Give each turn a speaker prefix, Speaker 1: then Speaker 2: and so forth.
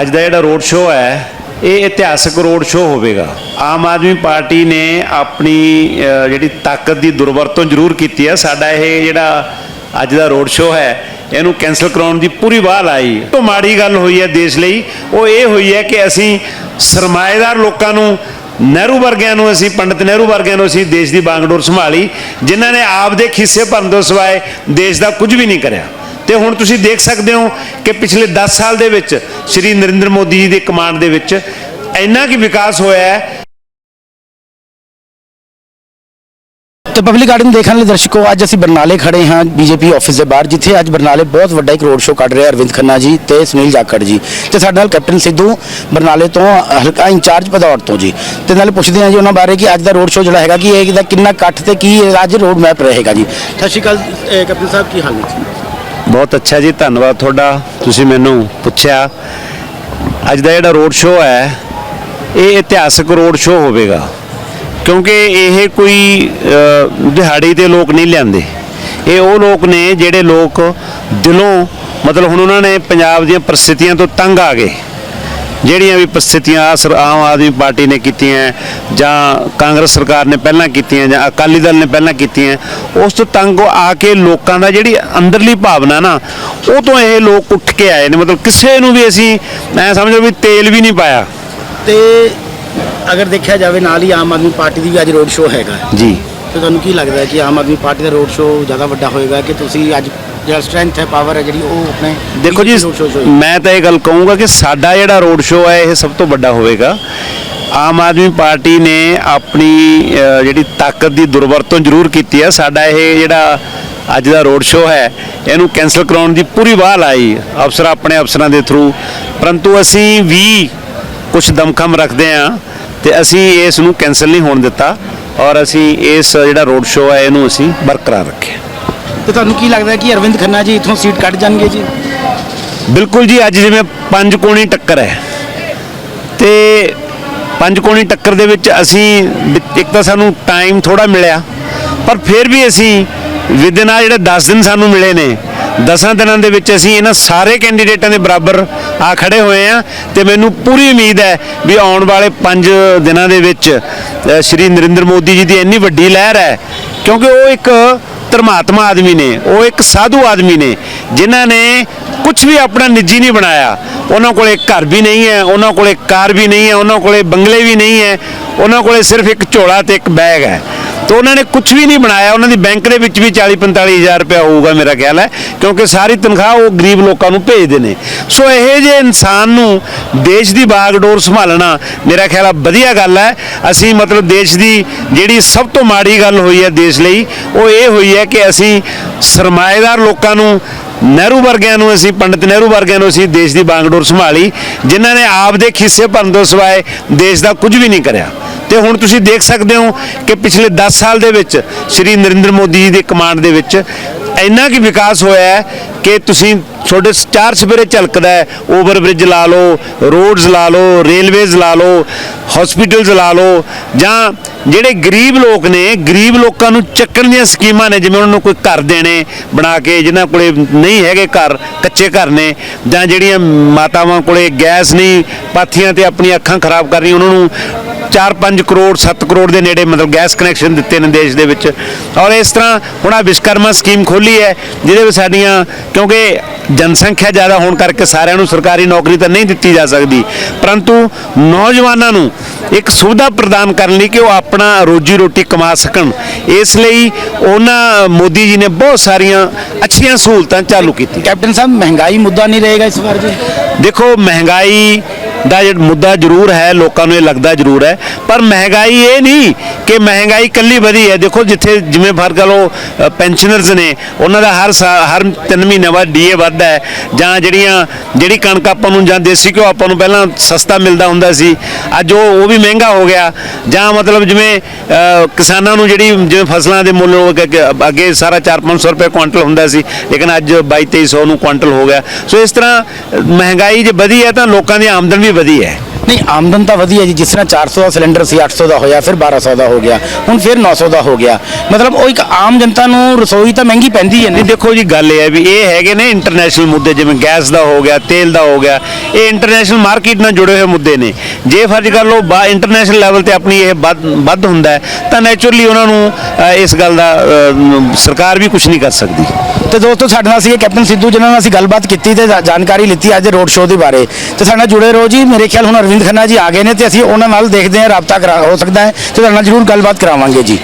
Speaker 1: ਅੱਜ ਦਾ ਜਿਹੜਾ road show ਹੈ, ਇਹ ਇਤਿਹਾਸਕ ਰੋਡ ਸ਼ੋਅ ਹੋਵੇਗਾ। ਆਮ ਆਦਮੀ ਪਾਰਟੀ ਨੇ ਆਪਣੀ ਜਿਹੜੀ ਤਾਕਤ ਦੀ ਦੁਰਵਰਤੋਂ ਜ਼ਰੂਰ ਕੀਤੀ ਹੈ। ਸਾਡਾ ਇਹ ਜਿਹੜਾ ਅੱਜ ਦਾ ਰੋਡ ਸ਼ੋਅ ਹੈ, ਇਹਨੂੰ ਕੈਨਸਲ ਕਰਾਉਣ ਦੀ ਪੂਰੀ ਵਾਹ ਲਾਈ। ਤੋਂ ਮਾੜੀ ਗੱਲ ਹੋਈ ਹੈ ਦੇਸ਼ ਲਈ, ਉਹ ਇਹ ਹੋਈ ਹੈ ਕਿ ਅਸੀਂ ਸਰਮਾਏਦਾਰ ਲੋਕਾਂ ਨੂੰ, ਨਹਿਰੂ ਵਰਗਿਆਂ ਨੂੰ ਅਸੀਂ, ਪੰਡਿਤ ਨਹਿਰੂ ਵਰਗਿਆਂ ਨੂੰ ਅਸੀਂ ਦੇਸ਼ ਦੀ ਬਾਗਡੋਰ ਸੰਭਾਲੀ, ਜਿਨ੍ਹਾਂ ਨੇ ਆਪ ਦੇ ਖਿੱਸੇ ਭਰਨ ਤੋਂ ਸਿਵਾਏ ਦੇਸ਼ ਦਾ ਕੁਝ ਵੀ ਨਹੀਂ ਕਰਿਆ। ਤੇ ਹੁਣ ਤੁਸੀਂ ਦੇਖ ਸਕਦੇ ਹੋ ਕਿ ਪਿਛਲੇ 10 ਸਾਲ ਦੇ ਵਿੱਚ ਸ਼੍ਰੀ ਨਰਿੰਦਰ ਮੋਦੀ ਜੀ ਦੀ ਕਮਾਂਡ ਦੇ ਵਿੱਚ ਇੰਨਾ ਕੀ ਵਿਕਾਸ ਹੋਇਆ ਹੈ।
Speaker 2: ਤੇ ਪਬਲਿਕ ਗਾਰਡਨ ਦੇਖਣ ਲਈ ਦਰਸ਼ਕੋ ਅੱਜ ਅਸੀਂ ਬਰਨਾਲੇ ਖੜੇ ਹਾਂ ਬੀਜੇਪੀ ਆਫਿਸ ਦੇ ਬਾਹਰ ਜਿੱਥੇ ਅੱਜ ਬਰਨਾਲੇ ਬਹੁਤ ਵੱਡਾ ਇੱਕ ਰੋਡ ਸ਼ੋਅ ਕੱਢ ਰਿਹਾ ਅਰਵਿੰਦ ਖੰਨਾ ਜੀ ਤੇ ਸੁਨੀਲ ਜਾਖੜ ਜੀ। ਤੇ ਸਾਡੇ ਨਾਲ ਕੈਪਟਨ ਸਿੱਧੂ ਬਰਨਾਲੇ ਤੋਂ ਹਲਕਾ ਇੰਚਾਰਜ ਭਦੌੜ ਤੋਂ ਜੀ। ਤੇ ਨਾਲੇ ਪੁੱਛਦੇ ਹਾਂ ਜੀ ਉਹਨਾਂ ਬਾਰੇ ਕਿ ਅੱਜ ਦਾ ਰੋਡ ਸ਼ੋਅ ਜਿਹੜਾ ਹੈਗਾ ਕਿ ਇਹ ਇਹਦਾ ਕਿੰਨਾ ਕੱਟ ਤੇ ਕੀ ਅੱਜ ਰੋਡ ਮੈਪ ਰਹੇਗਾ ਜੀ। ਸਤਿ ਸ਼੍ਰੀ ਅਕਾਲ ਕੈਪਟਨ ਸਾਹਿਬ ਕੀ ਹਾਲ ਹੈ
Speaker 1: ਬਹੁਤ ਅੱਛਾ ਜੀ, ਧੰਨਵਾਦ ਤੁਹਾਡਾ, ਤੁਸੀਂ ਮੈਨੂੰ ਪੁੱਛਿਆ। ਅੱਜ ਦਾ ਜਿਹੜਾ ਰੋਡ ਸ਼ੋਅ ਹੈ, ਇਹ ਇਤਿਹਾਸਕ ਰੋਡ ਸ਼ੋਅ ਹੋਵੇਗਾ, ਕਿਉਂਕਿ ਇਹ ਕੋਈ ਦਿਹਾੜੀ ਦੇ ਲੋਕ ਨਹੀਂ ਲਿਆਂਦੇ। ਇਹ ਉਹ ਲੋਕ ਨੇ ਜਿਹੜੇ ਲੋਕ ਦਿਲੋਂ, ਮਤਲਬ ਹੁਣ ਉਹਨਾਂ ਨੇ ਪੰਜਾਬ ਦੀਆਂ ਪਰਿਸਥਿਤੀਆਂ ਤੋਂ ਤੰਗ ਆ ਗਏ। ਜਿਹੜੀਆਂ ਵੀ ਪਰਿਸਥਿਤੀਆਂ ਆਹ ਸਰ ਆਮ ਆਦਮੀ ਪਾਰਟੀ ਨੇ ਕੀਤੀਆਂ ਜਾਂ ਕਾਂਗਰਸ ਸਰਕਾਰ ਨੇ ਪਹਿਲਾਂ ਕੀਤੀਆਂ ਜਾਂ ਅਕਾਲੀ ਦਲ ਨੇ ਪਹਿਲਾਂ ਕੀਤੀਆਂ ਉਸ ਤੋਂ ਤੰਗ ਆ ਕੇ ਲੋਕਾਂ ਦਾ ਜਿਹੜੀ ਅੰਦਰਲੀ ਭਾਵਨਾ ਨਾ ਉਹ ਤੋਂ ਇਹ ਲੋਕ ਉੱਠ ਕੇ ਆਏ ਨੇ। ਮਤਲਬ ਕਿਸੇ ਨੂੰ ਵੀ ਅਸੀਂ ਮੈਂ ਸਮਝੋ ਵੀ ਤੇਲ ਵੀ ਨਹੀਂ ਪਾਇਆ।
Speaker 2: ਤੇ ਅਗਰ ਦੇਖਿਆ ਜਾਵੇ ਨਾਲ ਹੀ ਆਮ ਆਦਮੀ ਪਾਰਟੀ ਦੀ ਵੀ ਅੱਜ ਰੋਡ ਸ਼ੋਅ ਹੈਗਾ।
Speaker 1: ਜੀ।
Speaker 2: ਤੇ ਤੁਹਾਨੂੰ ਕੀ ਲੱਗਦਾ ਕਿ ਆਮ ਆਦਮੀ ਪਾਰਟੀ ਦਾ ਰੋਡ ਸ਼ੋਅ ਜ਼ਿਆਦਾ ਵੱਡਾ ਹੋਏਗਾ ਕਿ ਤੁਸੀਂ ਅੱਜ ਜਿਹੜਾ ਸਟਰੈਂਥ ਹੈ ਪਾਵਰ ਹੈ ਜਿਹੜੀ ਉਹ ਆਪਣੇ
Speaker 1: ਦੇਖੋ ਜੀ? ਮੈਂ ਤਾਂ ਇਹ ਗੱਲ ਕਹੂੰਗਾ ਕਿ ਸਾਡਾ ਜਿਹੜਾ ਰੋਡ ਸ਼ੋਅ ਹੈ ਇਹ ਸਭ ਤੋਂ ਵੱਡਾ ਹੋਵੇਗਾ। ਆਮ ਆਦਮੀ ਪਾਰਟੀ ਨੇ ਆਪਣੀ ਜਿਹੜੀ ਤਾਕਤ ਦੀ ਦੁਰਵਰਤੋਂ ਜ਼ਰੂਰ ਕੀਤੀ ਹੈ। ਸਾਡਾ ਇਹ ਜਿਹੜਾ ਅੱਜ ਦਾ ਰੋਡ ਸ਼ੋਅ ਹੈ ਇਹਨੂੰ ਕੈਨਸਲ ਕਰਾਉਣ ਦੀ ਪੂਰੀ ਵਾਹ ਲਾਈ ਅਫਸਰ ਆਪਣੇ ਅਫਸਰਾਂ ਦੇ ਥਰੂ ਪਰੰਤੂ ਅਸੀਂ ਵੀ ਕੁਝ ਦਮਖਮ ਰੱਖਦੇ ਹਾਂ ਤੇ ਅਸੀਂ ਇਸ ਨੂੰ ਕੈਨਸਲ ਨਹੀਂ ਹੋਣ ਦਿੱਤਾ ਔਰ ਅਸੀਂ ਇਸ ਜਿਹੜਾ ਰੋਡ ਸ਼ੋਅ ਹੈ ਇਹਨੂੰ ਅਸੀਂ ਬਰਕਰਾਰ ਰੱਖਿਆ।
Speaker 2: ਤੇ ਤੁਹਾਨੂੰ ਕੀ ਲੱਗਦਾ ਕਿ ਅਰਵਿੰਦ ਖੰਨਾ ਜੀ ਇਥੋਂ ਸੀਟ ਕੱਢ ਜਾਣਗੇ ਜੀ?
Speaker 1: ਬਿਲਕੁਲ ਜੀ, ਅੱਜ ਜਿਵੇਂ ਪੰਜ ਕੋਣੀ ਟੱਕਰ ਹੈ। ਤੇ ਪੰਜ ਕੋਣੀ ਟੱਕਰ ਦੇ ਵਿੱਚ ਅਸੀਂ ਇੱਕ ਤਾਂ ਸਾਨੂੰ ਟਾਈਮ ਥੋੜਾ ਮਿਲਿਆ, ਪਰ ਫਿਰ ਵੀ ਅਸੀਂ ਵਿਦਿਨ ਆ ਜਿਹੜੇ 10 ਦਿਨ ਸਾਨੂੰ ਮਿਲੇ ਨੇ 10 ਦਿਨਾਂ ਦੇ ਵਿੱਚ ਅਸੀਂ ਇਹਨਾਂ ਸਾਰੇ ਕੈਂਡੀਡੇਟਾਂ ਦੇ ਬਰਾਬਰ ਆ ਖੜੇ ਹੋਏ ਆ ਤੇ ਮੈਨੂੰ ਪੂਰੀ ਉਮੀਦ ਹੈ ਵੀ ਆਉਣ ਵਾਲੇ 5 ਦਿਨਾਂ ਦੇ ਵਿੱਚ ਸ਼੍ਰੀ ਨਰਿੰਦਰ ਮੋਦੀ ਜੀ ਦੀ ਇੰਨੀ ਵੱਡੀ ਲਹਿਰ ਹੈ, ਕਿਉਂਕਿ ਉਹ ਇੱਕ ਧਰਮਾਤਮਾ ਆਦਮੀ ਨੇ, ਉਹ ਇੱਕ ਸਾਧੂ ਆਦਮੀ ਨੇ, ਜਿਨ੍ਹਾਂ ਨੇ ਕੁਝ ਵੀ ਆਪਣਾ ਨਿੱਜੀ ਨਹੀਂ ਬਣਾਇਆ। ਉਹਨਾਂ ਕੋਲੇ ਘਰ ਵੀ ਨਹੀਂ ਹੈ, ਉਹਨਾਂ ਕੋਲੇ ਕਾਰ ਵੀ ਨਹੀਂ ਹੈ, ਉਹਨਾਂ ਕੋਲੇ ਬੰਗਲੇ ਵੀ ਨਹੀਂ ਹੈ, ਉਹਨਾਂ ਕੋਲੇ ਸਿਰਫ ਇੱਕ ਝੋਲਾ ਤੇ ਇੱਕ ਬੈਗ ਹੈ। ਤਾਂ ਉਹਨਾਂ ਨੇ ਕੁਝ ਵੀ ਨਹੀਂ ਬਣਾਇਆ। ਉਹਨਾਂ ਦੀ ਬੈਂਕ ਦੇ ਵਿੱਚ ਵੀ 40 45 ਹਜ਼ਾਰ ਰੁਪਇਆ ਹੋਊਗਾ ਮੇਰਾ ਖਿਆਲ ਹੈ, ਕਿਉਂਕਿ ਸਾਰੀ ਤਨਖਾਹ ਉਹ ਗਰੀਬ ਲੋਕਾਂ ਨੂੰ ਭੇਜਦੇ ਨੇ। ਸੋ ਇਹ ਜੇ ਇਨਸਾਨ ਨੂੰ ਦੇਸ਼ ਦੀ ਬਾਗਡੋਰ ਸੰਭਾਲਣਾ ਮੇਰਾ ਖਿਆਲ ਹੈ ਵਧੀਆ ਗੱਲ ਹੈ। ਅਸੀਂ ਮਤਲਬ ਦੇਸ਼ ਦੀ ਜਿਹੜੀ ਸਭ ਤੋਂ ਮਾੜੀ ਗੱਲ ਹੋਈ ਹੈ ਦੇਸ਼ ਲਈ, ਉਹ ਇਹ ਹੋਈ ਹੈ ਕਿ ਅਸੀਂ ਸਰਮਾਏਦਾਰ ਲੋਕਾਂ ਨੂੰ, ਨਹਿਰੂ ਵਰਗਿਆਂ ਨੂੰ ਅਸੀਂ, ਪੰਡਿਤ ਨਹਿਰੂ ਵਰਗਿਆਂ ਨੂੰ ਅਸੀਂ ਦੇਸ਼ ਦੀ ਬਾਗਡੋਰ ਸੰਭਾਲੀ, ਜਿਨ੍ਹਾਂ ਨੇ ਆਪ ਦੇ ਖਿੱਸੇ ਭਰਨ ਤੋਂ ਸਿਵਾਏ ਦੇਸ਼ ਦਾ ਕੁਝ ਵੀ ਨਹੀਂ ਕਰਿਆ। ਤੇ ਹੁਣ ਤੁਸੀਂ ਦੇਖ ਸਕਦੇ ਹੋ ਕਿ ਪਿਛਲੇ 10 ਸਾਲ ਦੇ ਵਿੱਚ ਸ਼੍ਰੀ ਨਰਿੰਦਰ ਮੋਦੀ ਜੀ ਦੀ ਕਮਾਂਡ ਦੇ ਵਿੱਚ ਇੰਨਾ ਕੀ ਵਿਕਾਸ ਹੋਇਆ ਹੈ ਕਿ ਤੁਸੀਂ ਤੁਹਾਡੇ ਚਾਰ ਸਵੇਰੇ ਝਲਕਦਾ ਹੈ। ਓਵਰ ਬ੍ਰਿਜ ਲਾ ਲਓ, ਰੋਡਸ ਲਾ ਲਓ, ਰੇਲਵੇਜ਼ ਲਾ ਲਓ ਹਸਪੀਟਲਸ ਲਾ ਲਓ, ਜਾਂ ਜਿਹੜੇ ਗਰੀਬ ਲੋਕ ਨੇ, ਗਰੀਬ ਲੋਕਾਂ ਨੂੰ ਚੱਕਣ ਦੀਆਂ ਸਕੀਮਾਂ ਨੇ, ਜਿਵੇਂ ਉਹਨਾਂ ਨੂੰ ਕੋਈ ਘਰ ਦੇਣੇ ਬਣਾ ਕੇ, ਜਿਨ੍ਹਾਂ ਕੋਲੇ ਨਹੀਂ ਹੈਗੇ ਘਰ, ਕੱਚੇ ਘਰ ਨੇ, ਜਾਂ ਜਿਹੜੀਆਂ ਮਾਤਾਵਾਂ ਕੋਲੇ ਗੈਸ ਨਹੀਂ, ਪਾਥੀਆਂ ਤੇ ਆਪਣੀਆਂ ਅੱਖਾਂ ਖਰਾਬ ਕਰ ਰਹੀਆਂ, ਉਹਨਾਂ ਨੂੰ 4-5 ਕਰੋੜ 7 ਕਰੋੜ ਦੇ ਨੇੜੇ ਮਤਲਬ ਗੈਸ ਕਨੈਕਸ਼ਨ ਦਿੱਤੇ ਨੇ ਦੇਸ਼ ਦੇ ਵਿੱਚ। ਔਰ ਇਸ ਤਰ੍ਹਾਂ ਹੁਣ ਆ ਵਿਸ਼ਕਰਮਾ ਸਕੀਮ ਖੋਲੀ ਹੈ ਜਿਹਦੇ ਵਿੱਚ ਸਾਡੀਆਂ ਕਿਉਂਕਿ ਜਨਸੰਖਿਆ ਜ਼ਿਆਦਾ ਹੋਣ ਕਰਕੇ ਸਾਰਿਆਂ ਨੂੰ ਸਰਕਾਰੀ ਨੌਕਰੀ ਤਾਂ ਨਹੀਂ ਦਿੱਤੀ ਜਾ ਸਕਦੀ ਪਰੰਤੂ ਨੌਜਵਾਨਾਂ ਨੂੰ ਇੱਕ ਸੁਵਿਧਾ ਪ੍ਰਦਾਨ ਕਰਨ ਲਈ ਕਿ ਉਹ ਆਪਣਾ ਰੋਜੀ ਰੋਟੀ ਕਮਾ ਸਕਣ। ਇਸ ਲਈ ਉਹਨਾਂ ਮੋਦੀ ਜੀ ਨੇ ਬਹੁਤ ਸਾਰੀਆਂ ਅੱਛੀਆਂ ਸਹੂਲਤਾਂ ਚਾਲੂ ਕੀਤੀਆਂ।
Speaker 2: ਕੈਪਟਨ ਸਾਹਿਬ ਮਹਿੰਗਾਈ ਮੁੱਦਾ ਨਹੀਂ ਰਹੇਗਾ ਇਸ ਵਾਰ ਜੀ?
Speaker 1: ਦੇਖੋ ਮਹਿੰਗਾਈ ਦਾ ਜਿਹੜਾ ਮੁੱਦਾ ਜ਼ਰੂਰ ਹੈ, ਲੋਕਾਂ ਨੂੰ ਇਹ ਲੱਗਦਾ ਜ਼ਰੂਰ ਹੈ। ਪਰ ਮਹਿੰਗਾਈ ਇਹ ਨਹੀਂ ਕਿ ਮਹਿੰਗਾਈ ਕੱਲੀ ਵਧੀ ਹੈ। ਦੇਖੋ ਜਿੱਥੇ ਜਿਵੇਂ ਫ਼ਰਕ ਲਓ ਪੈਨਸ਼ਨਰਸ ਨੇ, ਉਹਨਾਂ ਦਾ ਹਰ ਸਾ- ਹਰ 3 ਮਹੀਨੇ ਬਾਅਦ ਡੀਏ ਵੱਧਦਾ ਹੈ। ਜਾਂ ਜਿਹੜੀਆਂ, ਜਿਹੜੀ ਕਣਕ ਆਪਾਂ ਨੂੰ ਜਾਂ ਦੇਸੀ ਘਿਓ ਆਪਾਂ ਨੂੰ ਪਹਿਲਾਂ ਸਸਤਾ ਮਿਲਦਾ ਹੁੰਦਾ ਸੀ, ਅੱਜ ਉਹ ਉਹ ਵੀ ਮਹਿੰਗਾ ਹੋ ਗਿਆ। ਜਾਂ ਮਤਲਬ ਜਿਵੇਂ ਕਿਸਾਨਾਂ ਨੂੰ ਜਿਹੜੀ ਜਿਵੇਂ ਫਸਲਾਂ ਦੇ ਮੁੱਲ ਅੱਗੇ- ਅੱਗੇ- ਅੱਗੇ ਸਾਰਾ 4-500 ਰੁਪਏ ਕੁਇੰਟਲ ਹੁੰਦਾ ਸੀ, ਲੇਕਿਨ ਅੱਜ 22-2300 ਨੂੰ ਕੁਇੰਟਲ ਹੋ ਗਿਆ। ਸੋ ਇਸ ਤਰ੍ਹਾਂ ਮਹਿੰਗਾਈ ਜੇ ਵਧੀ ਹੈ ਤਾਂ ਲੋਕਾਂ ਦੀ ਆਮਦਨ ਵੀ ਵਧੀ ਹੈ।
Speaker 2: ਨਹੀਂ ਆਮਦਨ ਤਾਂ ਵਧੀਆ ਜੀ ਜਿਸ ਤਰ੍ਹਾਂ 400 ਦਾ ਸਿਲੰਡਰ ਸੀ 800 ਦਾ ਹੋਇਆ ਫਿਰ 1200 ਦਾ ਹੋ ਗਿਆ ਹੁਣ ਫਿਰ 900 ਦਾ ਹੋ ਗਿਆ। ਮਤਲਬ ਉਹ ਇੱਕ ਆਮ ਜਨਤਾ ਨੂੰ ਰਸੋਈ ਤਾਂ ਮਹਿੰਗੀ ਪੈਂਦੀ ਹੈ
Speaker 1: ਨਹੀਂ ਦੇਖੋ ਜੀ ਗੱਲ ਇਹ ਹੈ ਵੀ ਇਹ ਹੈਗੇ ਨੇ ਇੰਟਰਨੈਸ਼ਨਲ ਮੁੱਦੇ ਜਿਵੇਂ ਗੈਸ ਦਾ ਹੋ ਗਿਆ ਤੇਲ ਦਾ ਹੋ ਗਿਆ ਇਹ ਇੰਟਰਨੈਸ਼ਨਲ ਮਾਰਕੀਟ ਨਾਲ ਜੁੜੇ ਹੋਏ ਮੁੱਦੇ ਨੇ। ਜੇ ਫਰਜ਼ ਕਰ ਲਓ ਬਾ ਇੰਟਰਨੈਸ਼ਨਲ ਲੈਵਲ ਤੇ ਆਪਣੀ ਇਹ ਵੱਧ ਹੁੰਦਾ ਤਾਂ ਨੇਚਰਲੀ ਉਹਨਾਂ ਨੂੰ ਇਸ ਗੱਲ ਦਾ ਸਰਕਾਰ ਵੀ ਕੁਝ ਨਹੀਂ ਕਰ ਸਕਦੀ।
Speaker 2: ਤੇ ਦੋਸਤੋ ਸਾਡੇ ਨਾਲ ਸੀਗੇ ਕੈਪਟਨ ਸਿੱਧੂ ਜਿਨ੍ਹਾਂ ਨਾਲ ਅਸੀਂ ਗੱਲਬਾਤ ਕੀਤੀ ਤੇ ਜਾਣਕਾਰੀ ਲਿੱਤੀ ਅੱਜ ਦੇ ਰੋਡ ਸ਼ੋਅ ਦੇ ਬਾਰੇ। ਤੇ ਸਾਡੇ ਨਾਲ ਜੁੜੇ ਰਹੋ ਜੀ ਮੇਰੇ ਖਿਆਲ ਹੁਣ ਅਰਵਿੰਦ ਖੰਨਾ ਜੀ ਆ ਗਏ ਨੇ ਤੇ ਅਸੀਂ ਉਹਨਾਂ ਨਾਲ ਦੇਖਦੇ ਹਾਂ, ਰਾਬਤਾ ਕਰਾ ਹੋ ਸਕਦਾ ਹੈ ਤੇ ਤੁਹਾਡੇ ਨਾਲ ਜ਼ਰੂਰ ਗੱਲਬਾਤ ਕਰਾਵਾਂਗੇ ਜੀ।